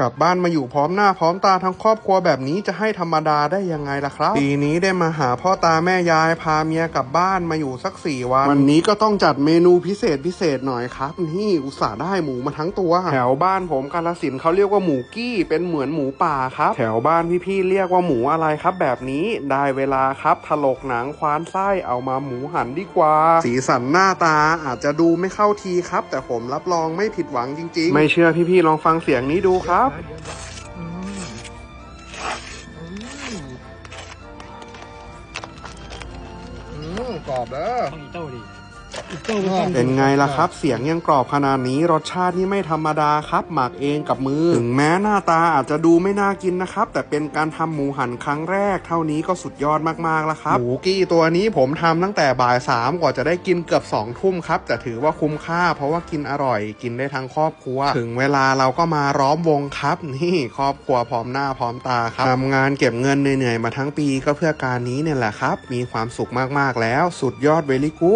กลับบ้านมาอยู่พร้อมหน้าพร้อมตาทั้งครอบครัวแบบนี้จะให้ธรรมดาได้ยังไงล่ะครับ ปีนี้ได้มาหาพ่อตาแม่ยายพาเมียกลับบ้านมาอยู่สักสี่วัน วันนี้ก็ต้องจัดเมนูพิเศษพิเศษหน่อยครับ นี่อุตส่าห์ได้หมูมาทั้งตัว แถวบ้านผมกาลสินเขาเรียกว่าหมูกี้ เป็นเหมือนหมูป่าครับ แถวบ้านพี่ๆเรียกว่าหมูอะไรครับ แบบนี้ได้เวลาครับถลกหนังคว้านไส้เอามาหมูหันดีกว่า สีสันหน้าตาอาจจะดูไม่เข้าทีครับ แต่ผมรับรองไม่ผิดหวังจริง ๆ ไม่เชื่อพี่ๆลองฟังเสียงนี้ดูครับ อืมกรอบแล้วต้องอีโต้ดิอีโต้ก็ต้อง เป็นไงล่ะครับ เสียงยังกรอบขนาดนี้รสชาตินี่ไม่ธรรมดาครับ หมักเองกับมือ ถึงแม้หน้าตาอาจจะดูไม่น่ากินนะครับ แต่เป็นการทำหมูหันครั้งแรก เท่านี้ก็สุดยอดมากๆแล้วครับหมูกี้ตัวนี้ผมทำตั้งแต่บ่ายสามกว่าจะได้กินเกือบสองทุ่มครับแต่ถือว่าคุ้มค่า เพราะว่ากินอร่อยกินได้ทั้งครอบครัว ถึงเวลาเราก็มาร้อมวงครับ นี่ครอบครัวพร้อมหน้าพร้อมตาครับทำงานเก็บเงินเหนื่อยๆมาทั้งปีก็เพื่อการนี้เนี่ยแหละครับ มีความสุขมากๆแล้ว สุดยอดเวลิกู